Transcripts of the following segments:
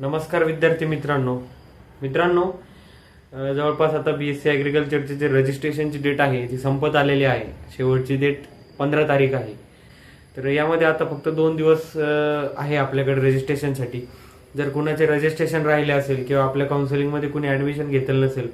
नमस्कार विद्यार्थी मित्रांनो. मित्रांनो जवळपास आता बी एस सी ॲग्रिकल्चरची जे रजिस्ट्रेशनची डेट आहे ती संपत आलेली आहे. शेवटची डेट पंधरा तारीख आहे. तर यामध्ये आता फक्त दोन दिवस आहे आपल्याकडे रजिस्ट्रेशनसाठी जर कुणाचे रजिस्ट्रेशन राहिले असेल किंवा आपल्या काउन्सिलिंगमध्ये कुणी ॲडमिशन घेतलं नसेल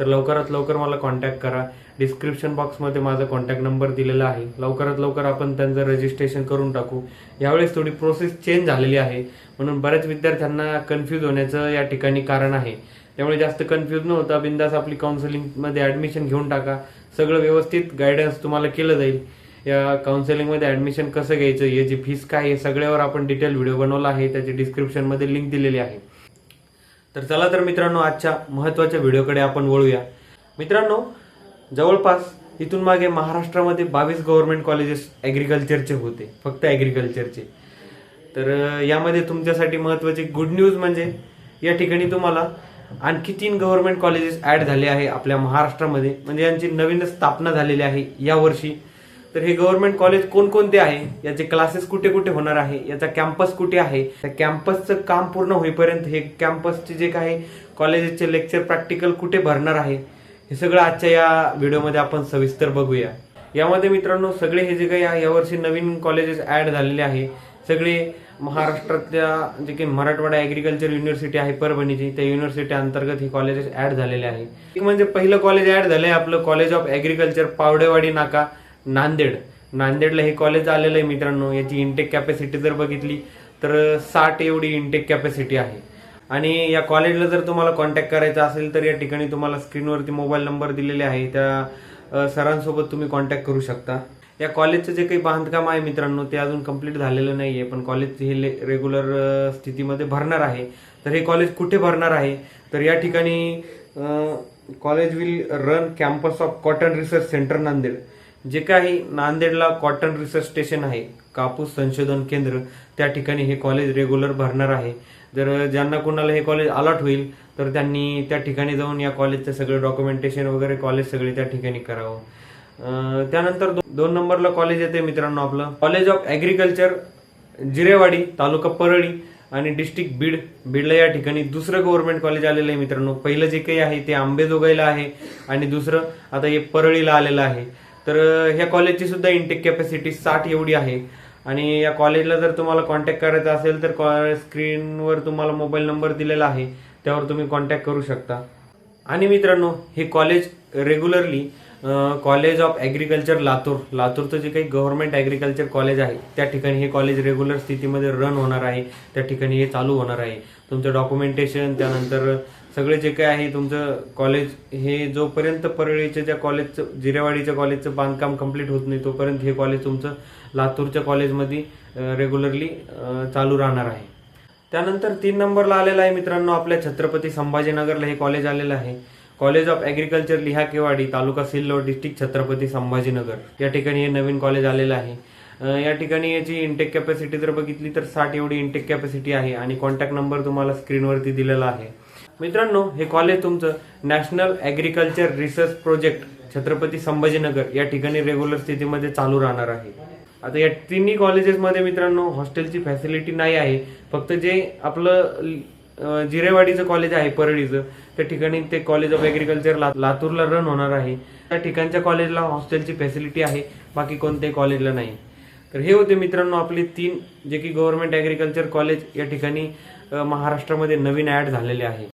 तर लवकरात लवकर मला कॉन्टॅक्ट करा. डिस्क्रिप्शन बॉक्समध्ये माझा कॉन्टॅक्ट नंबर दिलेला आहे. लवकरात लवकर आपण त्यांचं रजिस्ट्रेशन करून टाकू. यावेळेस थोडी प्रोसेस चेंज झालेली आहे. म्हणून बऱ्याच विद्यार्थ्यांना कन्फ्यूज होण्याचं या ठिकाणी कारण आहे. त्यामुळे जास्त कन्फ्यूज न होता बिंदास आपली काउन्सिलिंगमध्ये ॲडमिशन घेऊन टाका. सगळं व्यवस्थित गायडन्स तुम्हाला केलं जाईल. या काउन्सिलिंगमध्ये ॲडमिशन कसं घ्यायचं याची फीस काय आहे सगळ्यावर आपण डिटेल व्हिडिओ बनवला आहे. त्याची डिस्क्रिप्शनमध्ये लिंक दिलेली आहे. तर चला तर मित्रांनो आजच्या महत्त्वाच्या व्हिडिओकडे आपण वळूया. मित्रांनो जवळपास इथून मागे महाराष्ट्रामध्ये बावीस गव्हर्नमेंट कॉलेजेस ॲग्रिकल्चरचे होते फक्त ॲग्रिकल्चरचे तर यामध्ये तुमच्यासाठी महत्त्वाची गुड न्यूज म्हणजे या ठिकाणी तुम्हाला आणखी तीन गव्हर्नमेंट कॉलेजेस ॲड झाले आहे आपल्या महाराष्ट्रामध्ये. म्हणजे यांची नवीन स्थापना झालेली आहे यावर्षी. तर हे गव्हर्नमेंट कॉलेज कोणकोणते आहे? याचे क्लासेस कुठे कुठे होणार आहे? याचा कॅम्पस कुठे आहे? त्या कॅम्पसचं काम पूर्ण होईपर्यंत हे कॅम्पसचे जे काही कॉलेजेसचे लेक्चर प्रॅक्टिकल कुठे भरणार आहे? हे सगळं आजच्या या व्हिडिओमध्ये आपण सविस्तर बघूया. यामध्ये मित्रांनो सगळे हे जे काही यावर्षी नवीन कॉलेजेस ॲड झालेले आहे सगळे महाराष्ट्रातल्या जे काही मराठवाडा ॲग्रिकल्चर युनिव्हर्सिटी आहे परभणीची त्या युनिव्हर्सिटी अंतर्गत हे कॉलेजेस ॲड झालेले आहे. एक म्हणजे पहिलं कॉलेज ॲड झालं आहे आपलं कॉलेज ऑफ ॲग्रिकल्चर पावडेवाडी नाका. नांदेड. नांदेडला हे कॉलेज आलेलं आहे मित्रांनो. याची इंटेक कॅपॅसिटी जर बघितली तर साठ एवढी इंटेक कॅपॅसिटी आहे. आणि या कॉलेजला जर तुम्हाला कॉन्टॅक्ट करायचा असेल तर या ठिकाणी तुम्हाला स्क्रीनवरती मोबाईल नंबर दिलेले आहे. त्या सरांसोबत तुम्ही कॉन्टॅक्ट करू शकता. या कॉलेजचं जे काही बांधकाम आहे मित्रांनो ते अजून कंप्लीट झालेलं नाही आहे पण कॉलेज हे रेग्युलर स्थितीमध्ये भरणार आहे. तर हे कॉलेज कुठे भरणार आहे? तर या ठिकाणी college will run campus of cotton research centre Nanded. जे काही नांदेडला कॉटन रिसर्च स्टेशन आहे कापूस संशोधन केंद्र त्या ठिकाणी हे कॉलेज रेग्युलर भरणार आहे. जर ज्यांना कोणाला हे कॉलेज अलॉट होईल तर त्यांनी त्या ठिकाणी जाऊन या कॉलेजचं सगळं डॉक्युमेंटेशन वगैरे कॉलेज सगळे त्या ठिकाणी करावं. त्यानंतर दो- दोन नंबरला कॉलेज येते मित्रांनो आपलं. College of agriculture Jirewadi taluka Parli आणि डिस्ट्रिक्ट बीड. बीडला या ठिकाणी दुसरं गव्हर्नमेंट कॉलेज आलेलं आहे मित्रांनो. पहिलं जे काही आहे ते आंबेजोगाईला आहे आणि दुसरं आता हे परळीला आलेलं आहे. तर ह्या कॉलेजची सुद्धा इंटेक कॅपॅसिटी साठ एवढी आहे. आणि या कॉलेजला जर तुम्हाला कॉन्टॅक्ट करायचा असेल तर कॉ- स्क्रीनवर तुम्हाला मोबाईल नंबर दिलेला आहे. त्यावर तुम्ही कॉन्टॅक्ट करू शकता. आणि मित्रांनो हे college regularly college of agriculture Latur. लातूरचं जे काही गव्हर्नमेंट ॲग्रिकल्चर कॉलेज आहे त्या ठिकाणी हे कॉलेज रेग्युलर स्थितीमध्ये रन होणार आहे. त्या ठिकाणी हे चालू होणार आहे. तुमचं डॉक्युमेंटेशन त्यानंतर सगळे जे काही आहे तुमचं कॉलेज हे जोपर्यंत परळीच्या ज्या कॉलेजचं जिरेवाडीच्या कॉलेजचं बांधकाम कंप्लीट होत नाही तोपर्यंत हे कॉलेज तुमचं लातूरच्या कॉलेजमध्ये रेग्युलरली चालू राहणार आहे. त्यानंतर तीन नंबरला आलेला आहे मित्रांनो आपल्या छत्रपती संभाजीनगरला हे कॉलेज आलेलं आहे. कॉलेज ऑफ ॲग्रिकल्चर लिहा केवाडी तालुका सिल्लोड डिस्ट्रिक्ट छत्रपती संभाजीनगर. या ठिकाणी हे नवीन कॉलेज आलेलं आहे. या ठिकाणी याची इंटेक कॅपॅसिटी जर बघितली तर साठ एवढी इंटेक कॅपॅसिटी आहे आणि कॉन्टॅक्ट नंबर तुम्हाला स्क्रीनवरती दिलेला आहे. मित्रांनो हे कॉलेज तुमचं. National agriculture research project Chhatrapati Sambhajinagar. या ठिकाणी रेग्युलर स्थितीमध्ये चालू राहणार आहे. आता या तिन्ही कॉलेजेसमध्ये मित्रांनो हॉस्टेलची फॅसिलिटी नाही आहे. फक्त जे आपलं जिरेवाडीचं कॉलेज आहे परळीचं त्या ठिकाणी ते कॉलेज ऑफ ॲग्रिकल्चर लातूरला रन होणार आहे. त्या ठिकाणच्या कॉलेजला हॉस्टेलची फॅसिलिटी आहे. बाकी कोणत्याही कॉलेजला नाही. तर हे होते मित्रांनो आपले तीन जे की गव्हर्नमेंट ॲग्रिकल्चर कॉलेज या ठिकाणी महाराष्ट्रामध्ये नवीन ॲड झालेले आहे.